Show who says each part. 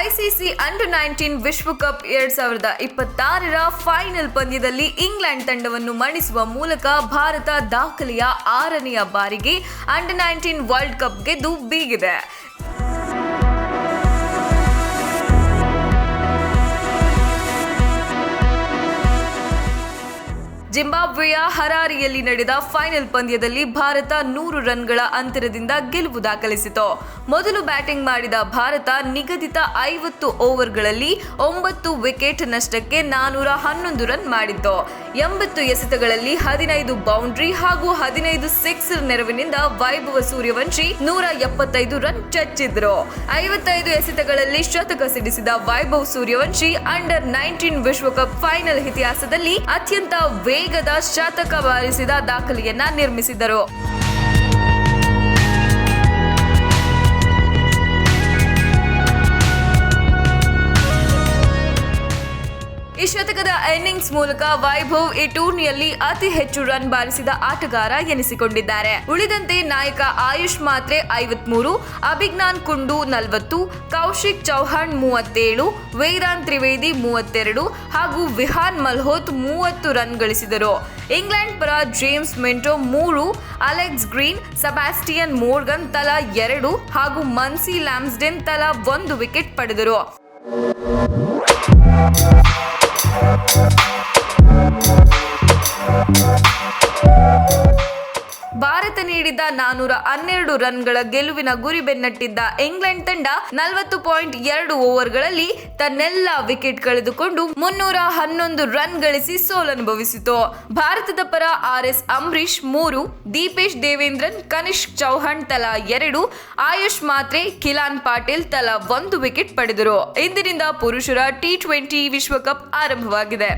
Speaker 1: ICC under nineteen ವಿಶ್ವಕಪ್ ಎರಡ್ ಸಾವಿರದ ಇಪ್ಪತ್ತಾರರ ಫೈನಲ್ ಪಂದ್ಯದಲ್ಲಿ ಇಂಗ್ಲೆಂಡ್ ತಂಡವನ್ನು ಮಣಿಸುವ ಮೂಲಕ ಭಾರತ ದಾಖಲೆಯ ಆರನೆಯ ಬಾರಿಗೆ ಅಂಡರ್ ನೈನ್ಟೀನ್ ವರ್ಲ್ಡ್ ಕಪ್ ಗೆದ್ದು ಬೀಗಿದೆ. ಜಿಂಬಾಬ್ವೆಯ ಹರಾರಿಯಲ್ಲಿ ನಡೆದ ಫೈನಲ್ ಪಂದ್ಯದಲ್ಲಿ ಭಾರತ ನೂರು ರನ್ಗಳ ಅಂತರದಿಂದ ಗೆಲುವು ದಾಖಲಿಸಿತು. ಮೊದಲು ಬ್ಯಾಟಿಂಗ್ ಮಾಡಿದ ಭಾರತ ನಿಗದಿತ ಐವತ್ತು ಓವರ್ಗಳಲ್ಲಿ ಒಂಬತ್ತು ವಿಕೆಟ್ ನಷ್ಟಕ್ಕೆ ನಾನೂರ ಹನ್ನೊಂದು ರನ್ ಮಾಡಿತ್ತು. ಎಂಬತ್ತು ಎಸೆತಗಳಲ್ಲಿ ಹದಿನೈದು ಬೌಂಡ್ರಿ ಹಾಗೂ ಹದಿನೈದು ಸಿಕ್ಸ್ ನೆರವಿನಿಂದ ವೈಭವ ಸೂರ್ಯವಂಶಿ ನೂರ ಎಪ್ಪತ್ತೈದು ರನ್ ಚಚ್ಚಿದ್ರು. ಐವತ್ತೈದು ಎಸೆತಗಳಲ್ಲಿ ಶತಕ ಸಿಡಿಸಿದ ವೈಭವ್ ಸೂರ್ಯವಂಶಿ ಅಂಡರ್ ನೈನ್ಟೀನ್ ವಿಶ್ವಕಪ್ ಫೈನಲ್ ಇತಿಹಾಸದಲ್ಲಿ ಅತ್ಯಂತ ವೇಗದ ಶತಕ ಬಾರಿಸಿದ ದಾಖಲೆಯನ್ನ ನಿರ್ಮಿಸಿದರು. ಈ ಶತಕದ ಇನ್ನಿಂಗ್ಸ್ ಮೂಲಕ ವೈಭವ್ ಈ ಟೂರ್ನಿಯಲ್ಲಿ ಅತಿ ಹೆಚ್ಚು ರನ್ ಬಾರಿಸಿದ ಆಟಗಾರ ಎನಿಸಿಕೊಂಡಿದ್ದಾರೆ. ಉಳಿದಂತೆ ನಾಯಕ ಆಯುಷ್ ಮಾತ್ರೆ ಐವತ್ಮೂರು, ಅಭಿಜ್ಞಾನ್ ಕುಂಡು ನಲವತ್ತು, ಕೌಶಿಕ್ ಚೌಹಾಣ್ ಮೂವತ್ತೇಳು, ವೈರಾನ್ ತ್ರಿವೇದಿ ಮೂವತ್ತೆರಡು ಹಾಗೂ ವಿಹಾನ್ ಮಲ್ಹೋತ್ ಮೂವತ್ತು ರನ್ ಗಳಿಸಿದರು. ಇಂಗ್ಲೆಂಡ್ ಪರ ಜೇಮ್ಸ್ ಮೆಂಟೋ ಮೂರು, ಅಲೆಕ್ಸ್ ಗ್ರೀನ್, ಸಬಾಸ್ಟಿಯನ್ ಮೋರ್ಗನ್ ತಲಾ ಎರಡು ಹಾಗೂ ಮನ್ಸಿ ಲ್ಯಾಮ್ಸ್ಡೆನ್ ತಲಾ ಒಂದು ವಿಕೆಟ್ ಪಡೆದರು. ಭಾರತ ನೀಡಿದ ನಾನೂರ ಹನ್ನೆರಡು ರನ್ಗಳ ಗೆಲುವಿನ ಗುರಿ ಬೆನ್ನಟ್ಟಿದ್ದ ಇಂಗ್ಲೆಂಡ್ ತಂಡ ನಲವತ್ತು ಪಾಯಿಂಟ್ ಎರಡು ಓವರ್ಗಳಲ್ಲಿ ತನ್ನೆಲ್ಲ ವಿಕೆಟ್ ಕಳೆದುಕೊಂಡು ಮುನ್ನೂರ ಹನ್ನೊಂದು ರನ್ ಗಳಿಸಿ ಸೋಲನುಭವಿಸಿತು. ಭಾರತದ ಪರ ಆರ್ ಎಸ್ ಅಂಬರೀಶ್ ಮೂರು, ದೀಪೇಶ್ ದೇವೇಂದ್ರನ್ ಕನಿಷ್ಕ್ ಚೌಹಾಣ್ ತಲಾ ಎರಡು, ಆಯುಷ್ ಮಾತ್ರೆ, ಕಿಲಾನ್ ಪಾಟೀಲ್ ತಲಾ ಒಂದು ವಿಕೆಟ್ ಪಡೆದರು. ಇಂದಿನಿಂದ ಪುರುಷರ ಟಿ ಟ್ವೆಂಟಿ ವಿಶ್ವಕಪ್ ಆರಂಭವಾಗಿದೆ.